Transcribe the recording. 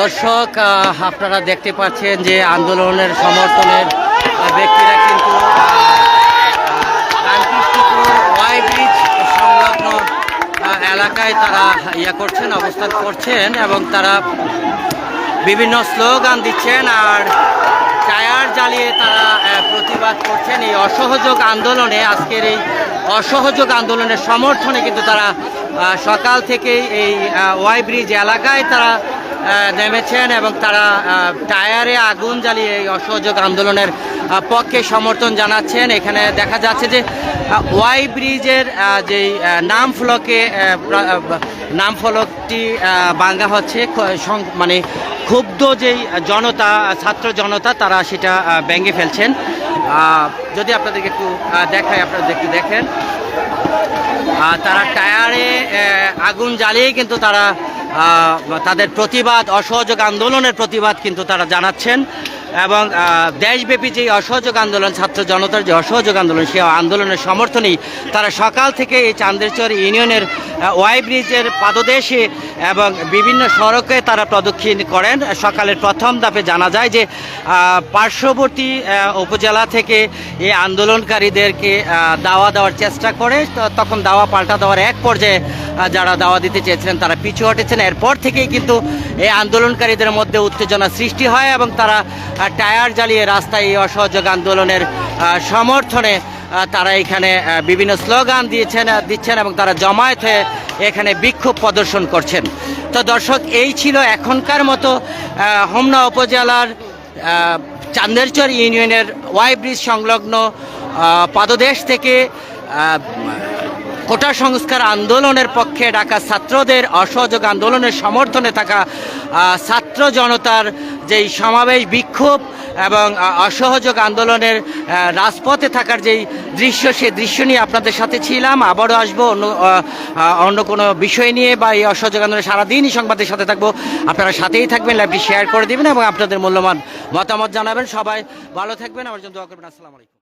দর্শক আপনারা দেখতে পাচ্ছেন যে আন্দোলনের সমর্থনের ব্যক্তিরা কিন্তু এলাকায় তারা ইয়া করছেন, অবস্থান করছেন এবং তারা বিভিন্ন স্লোগান দিচ্ছেন আর টায়ার জ্বালিয়ে তারা প্রতিবাদ করছেন। এই অসহযোগ আন্দোলনে আজকের এই অসহযোগ আন্দোলনের সমর্থনে কিন্তু তারা সকাল থেকেই এই ওয়াই ব্রিজ এলাকায় তারা নেমেছেন এবং তারা টায়ারে আগুন জ্বালিয়ে এই অসহযোগ আন্দোলনের পক্ষে সমর্থন জানাচ্ছেন। এখানে দেখা যাচ্ছে যে ওয়াই ব্রিজের যেই নাম ফলকে নাম ফলকটি ভাঙা হচ্ছে। মানে ক্ষুব্ধ যেই জনতা, ছাত্র জনতা, তারা সেটা ভেঙে ফেলছেন। যদি আপনাদেরকে একটু দেখায় আপনাদের একটু দেখেন। তারা টায়ারে আগুন জ্বালিয়ে কিন্তু তারা তাদের প্রতিবাদ, অসহযোগ আন্দোলনের প্রতিবাদ কিন্তু তারা জানাচ্ছেন। এবং দেশব্যাপী যে অসহযোগ আন্দোলন, ছাত্র জনতার যে অসহযোগ আন্দোলন, সেই আন্দোলনের সমর্থনেই তারা সকাল থেকে এই চান্দেরচর ইউনিয়নের ওয়াই ব্রিজের পাদদেশে এবং বিভিন্ন সড়কে তারা প্রদক্ষিণ করেন। সকালের প্রথম দাপে জানা যায় যে পার্শ্ববর্তী উপজেলা থেকে এই আন্দোলনকারীদেরকে দাওয়া দেওয়ার চেষ্টা করে। তখন দাওয়া পাল্টা দেওয়ার এক পর্যায়ে যারা দাওয়া দিতে চেয়েছিলেন, তারা পিছু হটেছেন। এরপর থেকেই কিন্তু এই আন্দোলনকারীদের মধ্যে উত্তেজনা সৃষ্টি হয় এবং তারা টায়ার জ্বালিয়ে রাস্তায় এই অসহযোগ আন্দোলনের সমর্থনে তারা এখানে বিভিন্ন স্লোগান দিয়েছেন দিচ্ছেন এবং তারা জমায়েত হয়ে এখানে বিক্ষোভ প্রদর্শন করছেন। তো দর্শক, এই ছিল এখনকার মতো হোমনা উপজেলার চান্দেরচর ইউনিয়নের ওয়াই ব্রিজ সংলগ্ন পাদদেশ থেকে কোটা সংস্কার আন্দোলনের পক্ষে ডাকা ছাত্রদের অসহযোগ আন্দোলনের সমর্থনে থাকা ছাত্র জনতার যেই সমাবেশ, বিক্ষোভ এবং অসহযোগ আন্দোলনের রাজপথে থাকার যেই দৃশ্য সেই দৃশ্য নিয়ে আপনাদের সাথে ছিলাম। আবারও আসব অন্য অন্য কোনো বিষয় নিয়ে বা এই অসহযোগ আন্দোলনের সারাদিনই সংবাদের সাথে থাকব। আপনারা সাথেই থাকবেন, লাইভটি শেয়ার করে দিবেন এবং আপনাদের মূল্যবান মতামত জানাবেন। সবাই ভালো থাকবেন। আমার জন্য দোয়া করবেন। আসসালামু আলাইকুম।